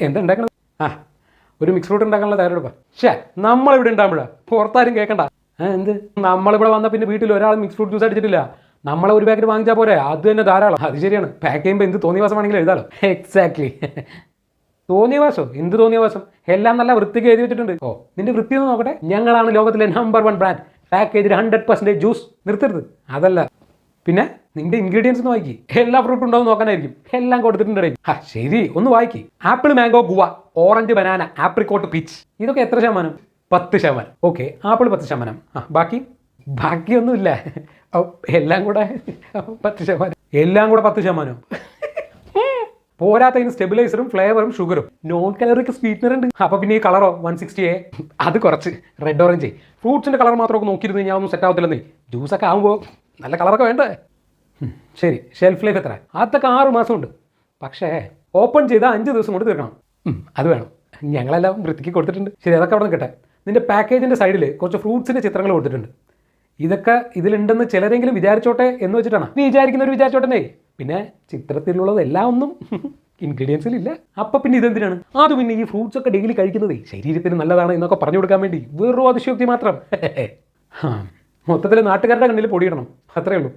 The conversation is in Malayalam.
എന്താ ഉണ്ടാക്കണത് ആ ഒരു മിക്സ് ഫ്രൂട്ട് ഉണ്ടാക്കാനുള്ള തയ്യാറെടുപ്പാ. ഷേ നമ്മളിവിടെ ഉണ്ടാകുമ്പോഴാ പുറത്താരും കേൾക്കണ്ട എന്ത്? നമ്മളിവിടെ വന്ന പിന്നെ വീട്ടിൽ ഒരാൾ മിക്സ് ഫ്രൂട്ട് ജ്യൂസ് അടിച്ചിട്ടില്ല. നമ്മളെ ഒരു പാക്കറ്റ് വാങ്ങിച്ചാൽ പോരെ. അത് തന്നെ ധാരാളം. അത് ശരിയാണ്. പാക്ക് ചെയ്യുമ്പോൾ എന്ത് ആണെങ്കിലും എഴുതാലോ. എക്സാക്ട്ലി തോന്നിയവാസോ? എന്ത് തോന്നിയവാസം? എല്ലാം നല്ല വൃത്തിക്ക് എഴുതി വെച്ചിട്ടുണ്ട്. ഓ നിന്റെ വൃത്തി ഒന്ന് നോക്കട്ടെ. ഞങ്ങളാണ് ലോകത്തിലെ നമ്പർ വൺ ബ്രാൻഡ് ചെയ്തിട്ട് ഹൺഡ്രഡ് പെർസെന്റേജ് ജ്യൂസ് നിർത്തരുത്. അതല്ല. പിന്നെ? നിന്റെ ഇൻഗ്രീഡിയൻസ് ഒന്ന് വായിക്കി. എല്ലാ ഫ്രൂട്ടും ഉണ്ടോ എന്ന് നോക്കാനായിരിക്കും. എല്ലാം കൊടുത്തിട്ടുണ്ടായിരിക്കും ആ ശരി ഒന്ന് വായിക്കി. Apple mango guava orange banana apricot peach. ഇതൊക്കെ എത്ര ശതമാനം? പത്ത് ശതമാനം. ഓക്കെ ആപ്പിൾ പത്ത് ശതമാനം. ആ ബാക്കി? ബാക്കിയൊന്നുമില്ല. എല്ലാം കൂടെ പത്ത് ശതമാനം. എല്ലാം കൂടെ പത്ത് ശതമാനം? പോരാത്തതിന് സ്റ്റെബിലൈസറും ഫ്ലേവറും ഷുഗറും നോൺ കലറിക്ക് സ്വീറ്റ്നർ ഉണ്ട്. അപ്പൊ പിന്നെ ഈ കളറോ വൺ സിക്സ്റ്റി എ അത് കുറച്ച് റെഡ് ഓറഞ്ച് ഫ്രൂട്ട്സിന്റെ കളർ മാത്രമൊക്കെ നോക്കിയിരുന്നു ഞാൻ ഒന്നും സെറ്റ് ആവത്തില്ലെന്നേ. ജ്യൂസൊക്കെ ആകുമ്പോൾ നല്ല കളറൊക്കെ വേണ്ടേ? ശരി ഷെൽഫ് ലൈഫ് എത്ര അതൊക്കെ ആറ് മാസമുണ്ട്. പക്ഷേ ഓപ്പൺ ചെയ്ത അഞ്ച് ദിവസം കൊണ്ട് തീർക്കണം. അത് വേണം. ഞങ്ങളെല്ലാം വൃത്തിക്ക് കൊടുത്തിട്ടുണ്ട്. ശരി അതൊക്കെ അവിടെ നിൽക്കട്ടെ. നിന്റെ പാക്കേജിന്റെ സൈഡിൽ കുറച്ച് ഫ്രൂട്ട്സിന്റെ ചിത്രങ്ങൾ കൊടുത്തിട്ടുണ്ട്. ഇതൊക്കെ ഇതിലുണ്ടെന്ന് ചിലരെങ്കിലും വിചാരിച്ചോട്ടെ എന്ന് വെച്ചിട്ടാണ്. നീ വിചാരിക്കുന്നവർ വിചാരിച്ചോട്ടെ പിന്നെ ചിത്രത്തിലുള്ളത് എല്ലാം ഒന്നും ഇൻഗ്രീഡിയൻസിൽ ഇല്ല. അപ്പൊ പിന്നെ ഇതെന്തിനാണ്? അത് പിന്നെ ഈ ഫ്രൂട്ട്സ് ഒക്കെ ഡെയിലി കഴിക്കുന്നത് ശരീരത്തിന് നല്ലതാണ് എന്നൊക്കെ പറഞ്ഞു കൊടുക്കാൻ വേണ്ടി വെറും അതിശയോക്തി മാത്രം. മൊത്തത്തിൽ നാട്ടുകാരുടെ കണ്ണിൽ പൊടിയിടണം. അത്രേ ഉള്ളൂ.